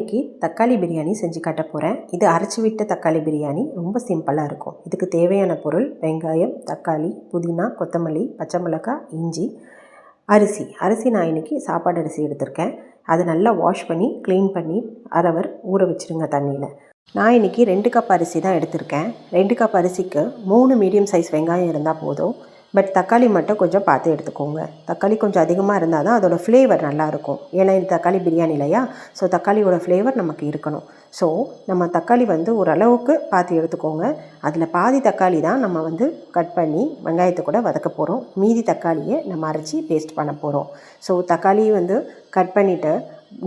இன்றைக்கி தக்காளி பிரியாணி செஞ்சு காட்ட போகிறேன் இது அரைச்சி விட்ட தக்காளி பிரியாணி. ரொம்ப சிம்பிளாக இருக்கும். இதுக்கு தேவையான பொருள் வெங்காயம் தக்காளி புதினா கொத்தமல்லி பச்சை மிளகாய் இஞ்சி அரிசி. அரிசி நான் இன்றைக்கி சாப்பாடு அரிசி எடுத்திருக்கேன். அதை நல்லா வாஷ் பண்ணி க்ளீன் பண்ணி அரவர் ஊற வச்சுருங்க தண்ணியில். நான் இன்றைக்கி ரெண்டு கப் அரிசி தான் எடுத்திருக்கேன். ரெண்டு கப் அரிசிக்கு மூணு மீடியம் சைஸ் வெங்காயம் இருந்தால் போதும். பட் தக்காளி மட்டும் கொஞ்சம் பார்த்து எடுத்துக்கோங்க. தக்காளி கொஞ்சம் அதிகமாக இருந்தால் தான் அதோடய ஃப்ளேவர் நல்லாயிருக்கும் ஏன்னா இது தக்காளி பிரியாணி இல்லையா? ஸோ தக்காளியோட ஃப்ளேவர் நமக்கு இருக்கணும். ஸோ நம்ம தக்காளி வந்து ஓரளவுக்கு பார்த்து எடுத்துக்கோங்க. அதில் பாதி தக்காளி தான் நம்ம வந்து கட் பண்ணி வெங்காயத்தை கூட வதக்க போகிறோம் மீதி தக்காளியை நம்ம அரைச்சி பேஸ்ட் பண்ண போகிறோம் ஸோ தக்காளி வந்து கட் பண்ணிவிட்டு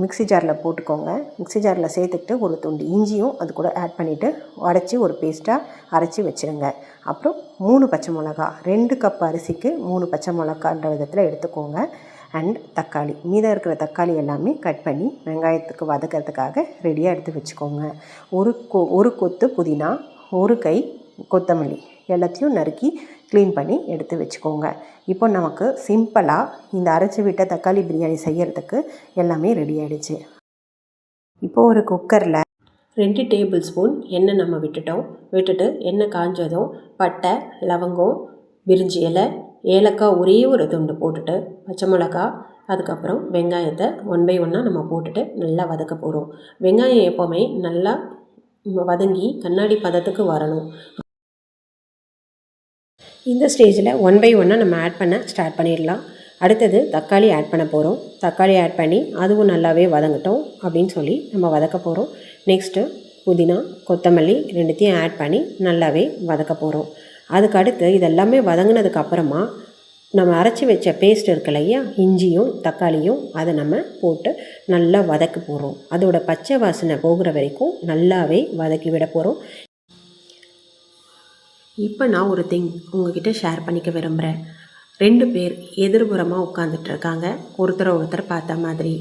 மிக்ஸி ஜாரில் போட்டுக்கோங்க. மிக்ஸி ஜாரில் சேர்த்துக்கிட்டு ஒரு துண்டு இஞ்சியும் அது கூட ஆட் பண்ணிவிட்டு உடச்சி ஒரு பேஸ்ட்டாக அரைச்சி வச்சுருங்க. அப்புறம் மூணு பச்சை மிளகா ரெண்டு கப் அரிசிக்கு மூணு பச்சை மிளகான்ற விதத்தில் எடுத்துக்கோங்க. அண்ட் தக்காளி. மீதம் இருக்கிற தக்காளி எல்லாமே கட் பண்ணி வெங்காயத்துக்கு வதக்கிறதுக்காக ரெடியாக எடுத்து வச்சுக்கோங்க. ஒரு கொ ஒரு கொத்து புதினா ஒரு கை கொத்தமல்லி. எல்லாத்தையும் நறுக்கி க்ளீன் பண்ணி எடுத்து வச்சுக்கோங்க. இப்போ நமக்கு சிம்பிளாக இந்த அரைச்சி விட்ட தக்காளி பிரியாணி செய்கிறதுக்கு எல்லாமே ரெடி ஆகிடுச்சு இப்போது ஒரு குக்கரில் ரெண்டு டேபிள் ஸ்பூன் எண்ணெய் நம்ம விட்டுட்டோம். விட்டுட்டு எண்ணெய் காஞ்சதும் பட்டை லவங்கம் பிரிஞ்சி இலை ஏலக்காய் ஒரே ஒரு துண்டு போட்டுட்டு பச்சை மிளகா அதுக்கப்புறம் வெங்காயத்தை ஒன் பை ஒன்னாக நம்ம போட்டுட்டு நல்லா வதக்க போகிறோம் வெங்காயம் எப்போவுமே நல்லா வதங்கி கண்ணாடி பதத்துக்கு வரணும். இந்த ஸ்டேஜில் ஒன் பை ஒன்னாக நம்ம ஆட் பண்ண ஸ்டார்ட் பண்ணிடலாம். அடுத்தது தக்காளி ஆட் பண்ண போகிறோம் தக்காளி ஆட் பண்ணி அதுவும் நல்லாவே வதங்கட்டும் அப்படின்னு சொல்லி நம்ம வதக்க போகிறோம் நெக்ஸ்ட்டு புதினா கொத்தமல்லி ரெண்டுத்தையும் ஆட் பண்ணி நல்லாவே வதக்க போகிறோம் அதுக்கு அடுத்து இதெல்லாமே வதங்கினதுக்கு அப்புறமா நம்ம அரைச்சி வச்ச பேஸ்ட் இருக்கு இல்லையா இஞ்சியும் தக்காளியும் அதை நம்ம போட்டு நல்லா வதக்க போகிறோம் அதோட பச்சை வாசனை போகிற வரைக்கும் நல்லாவே வதக்கி விட போகிறோம் இப்போ நான் ஒரு திங் உங்ககிட்ட ஷேர் பண்ணிக்க விரும்புகிறேன் ரெண்டு பேர் எதிர்புறமாக உட்காந்துட்ருக்காங்க ஒருத்தரை ஒருத்தர் பார்த்த மாதிரி.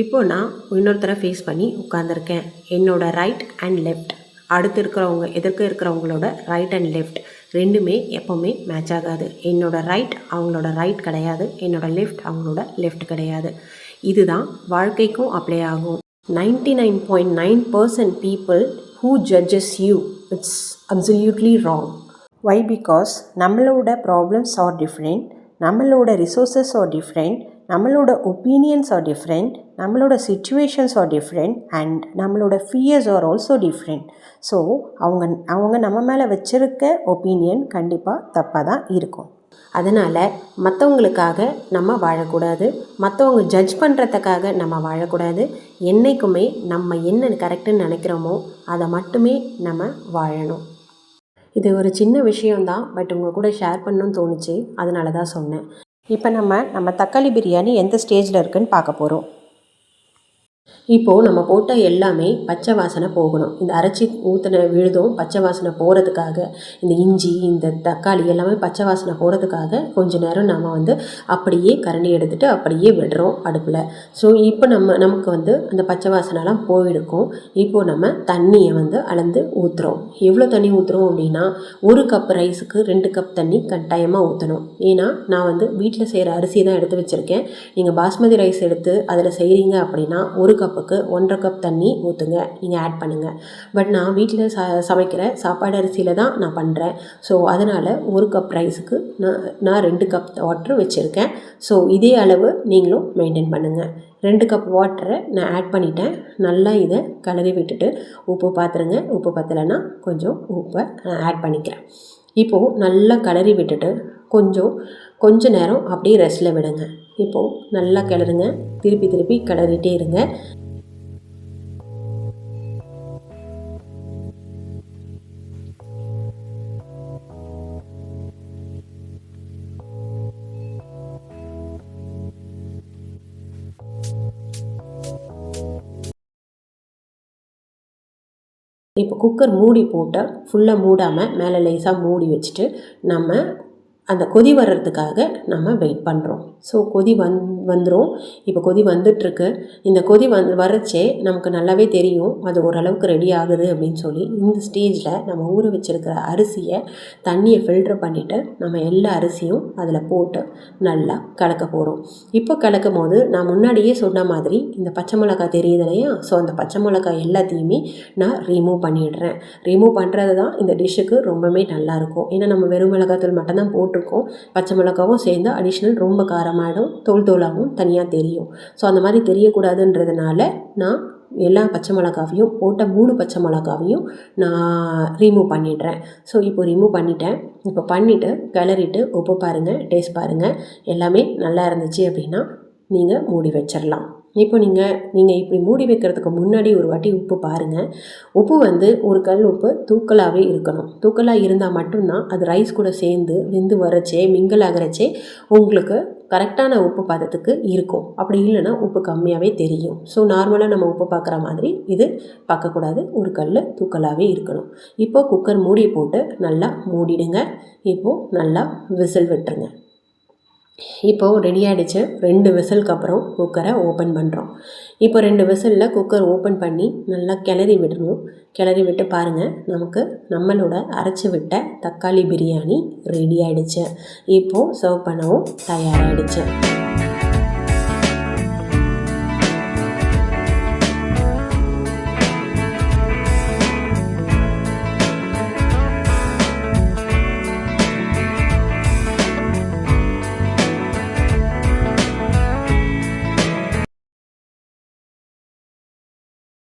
இப்போ நான் இன்னொருத்தரை ஃபேஸ் பண்ணி உட்காந்துருக்கேன் என்னோடய ரைட் அண்ட் லெஃப்ட் அடுத்து இருக்கிறவங்க எதிர்க்க இருக்கிறவங்களோட ரைட் அண்ட் லெஃப்ட் ரெண்டுமே எப்போவுமே மேட்ச் ஆகாது. என்னோடய ரைட் அவங்களோட ரைட் கிடையாது. என்னோடய லெஃப்ட் அவங்களோட லெஃப்ட் கிடையாது. இதுதான் வாழ்க்கைக்கும் அப்ளை ஆகும். Ninety nine point nine percent people who judges you it's absolutely wrong why because நம்மளோட ப்ராப்ளம்ஸ் ஆர் டிஃப்ரெண்ட் நம்மளோட ரிசோர்ஸஸ் ஆர் டிஃப்ரெண்ட் நம்மளோட ஒப்பீனியன்ஸ் ஆர் டிஃப்ரெண்ட் நம்மளோட சுச்சுவேஷன்ஸ் ஆர் டிஃப்ரெண்ட் அண்ட் நம்மளோட fears are also different so அவங்க அவங்க நம்ம மேலே வச்சுருக்க ஒப்பீனியன் கண்டிப்பாக தப்பாக தான் இருக்கும். அதனால் மற்றவங்களுக்காக நம்ம வாழக்கூடாது மற்றவங்க ஜட்ஜ் பண்ணுறதுக்காக நம்ம வாழக்கூடாது என்றைக்குமே நம்ம என்ன கரெக்டுன்னு நினைக்கிறோமோ அதை மட்டுமே நம்ம வாழணும். இது ஒரு சின்ன விஷயந்தான் பட் உங்கள் கூட ஷேர் பண்ணணும்னு தோணுச்சு. அதனால தான் சொன்னேன். இப்போ நம்ம நம்ம தக்காளி பிரியாணி எந்த ஸ்டேஜில் இருக்குன்னு பார்க்க போகிறோம் இப்போது நம்ம போட்ட எல்லாமே பச்சை வாசனை போகணும். இந்த அரைச்சி ஊற்றின விழுதும் பச்சை வாசனை போகிறதுக்காக இந்த இஞ்சி இந்த தக்காளி எல்லாமே பச்சை வாசனை போகிறதுக்காக கொஞ்ச நேரம் நம்ம வந்து அப்படியே கரண்டி எடுத்துகிட்டு அப்படியே விடுறோம் அடுப்பில். ஸோ இப்போ நம்ம நமக்கு வந்து அந்த பச்சை வாசனைலாம் போயிருக்கும். இப்போது நம்ம தண்ணியை வந்து அளந்து ஊற்றுறோம் எவ்வளோ தண்ணி ஊற்றுறோம் அப்படின்னா ஒரு கப் ரைஸுக்கு ரெண்டு கப் தண்ணி கட்டாயமாக ஊற்றணும் ஏன்னா நான் வந்து வீட்டில் செய்கிற அரிசி தான் எடுத்து வச்சுருக்கேன். நீங்கள் பாஸ்மதி ரைஸ் எடுத்து அதில் செய்கிறீங்க அப்படின்னா ஒரு கப்புக்கு ஒன்றரை கப் தண்ணி ஊற்றுங்க நீங்கள் ஆட் பண்ணுங்கள் பட் நான் வீட்டில் ச சமைக்கிற சாப்பாடு அரிசியில் தான் நான் பண்ணுறேன் ஸோ அதனால் ஒரு கப் ரைஸுக்கு நான் நான் ரெண்டு கப் வாட்ரு வச்சுருக்கேன். ஸோ இதே அளவு நீங்களும் மெயின்டைன் பண்ணுங்கள் ரெண்டு கப் வாட்டரை நான் ஆட் பண்ணிட்டேன். நல்லா இதை கலரி விட்டுட்டு உப்பு பார்த்துருங்க உப்பு பத்தலைன்னா கொஞ்சம் உப்பை நான் ஆட் பண்ணிக்கிறேன். இப்போது நல்லா கலரி விட்டுட்டு கொஞ்சம் கொஞ்ச நேரம் அப்படியே ரெஸ்ட்டில் விடுங்க. இப்போது நல்லா கிளறுங்க. திருப்பி திருப்பி கிளறிட்டே இருங்க. இப்போ குக்கர் மூடி போட்டு ஃபுல்லாக மூடாமல் மேலே லேசாக மூடி வச்சுட்டு நம்ம அந்த கொதி வர்றதுக்காக நம்ம வெயிட் பண்ணுறோம் ஸோ கொதி வந் வந்துடும் இப்போ கொதி வந்துட்டுருக்கு. இந்த கொதி வந் வரச்சே நமக்கு நல்லாவே தெரியும். அது ஓரளவுக்கு ரெடி ஆகுது அப்படின்னு சொல்லி இந்த ஸ்டேஜில் நம்ம ஊற வச்சுருக்கிற அரிசியை தண்ணியை ஃபில்டர் பண்ணிவிட்டு நம்ம எல்லா அரிசியும் அதில் போட்டு நல்லா கலக்க போகிறோம் இப்போ கலக்கும் போது நான் முன்னாடியே சொன்ன மாதிரி இந்த பச்சை மிளகாய் தெரியுது இல்லையா? ஸோ அந்த பச்சை மிளகாய் எல்லாத்தையுமே நான் ரிமூவ் பண்ணிடுறேன். ரிமூவ் பண்ணுறது தான் இந்த டிஷ்ஷுக்கு ரொம்பவே நல்லாயிருக்கும் ஏன்னா நம்ம வெறும் மிளகாத்தூள் மட்டும்தான் போட்டிருக்கோம் பச்சை மிளகாவும் சேர்ந்து அடிஷ்னல் ரொம்ப காரமாகிடும் தோல் தோலாகவும் தனியாக தெரியும். ஸோ அந்த மாதிரி தெரியக்கூடாதுன்றதுனால நான் எல்லா பச்சை மிளகாவையும் போட்ட மூணு பச்சை மிளகாவையும் நான் ரிமூவ் பண்ணிடுறேன். ஸோ இப்போ ரிமூவ் பண்ணிட்டேன். இப்போ பண்ணிவிட்டு கிளறிட்டு உப்பு பாருங்கள் டேஸ்ட் பாருங்கள் எல்லாமே நல்லா இருந்துச்சு அப்படின்னா நீங்கள் மூடி வச்சிடலாம் இப்போ நீங்கள் நீங்கள் இப்படி மூடி வைக்கிறதுக்கு முன்னாடி ஒரு வாட்டி உப்பு பாருங்கள் உப்பு வந்து ஒரு கல் உப்பு தூக்கலாகவே இருக்கணும். தூக்கலாக இருந்தால் மட்டும்தான் அது ரைஸ் கூட சேர்ந்து வெந்து வரச்சே மிங்கிள் ஆகிறச்சே உங்களுக்கு கரெக்டான உப்பு பதத்துக்கு இருக்கும். அப்படி இல்லைன்னா உப்பு கம்மியாகவே தெரியும். ஸோ நார்மலாக நம்ம உப்பு பார்க்குற மாதிரி இது பார்க்கக்கூடாது ஒரு கல் தூக்கலாகவே இருக்கணும். இப்போ குக்கர் மூடி போட்டு நல்லா மூடிடுங்க. இப்போது நல்லா விசில் விட்டுருங்க. இப்போது ரெடி ஆகிடுச்சு ரெண்டு விசிலுக்கு அப்புறம் குக்கரை ஓப்பன் பண்ணுறோம் இப்போ ரெண்டு விசிலில் குக்கர் ஓப்பன் பண்ணி நல்லா கிளறி விடணும். கிளறி விட்டு பாருங்கள் நமக்கு நம்மளோட அரைச்சி விட்ட தக்காளி பிரியாணி ரெடி ஆகிடுச்சு இப்போது சர்வ் பண்ணவும் தயாராகிடுச்சு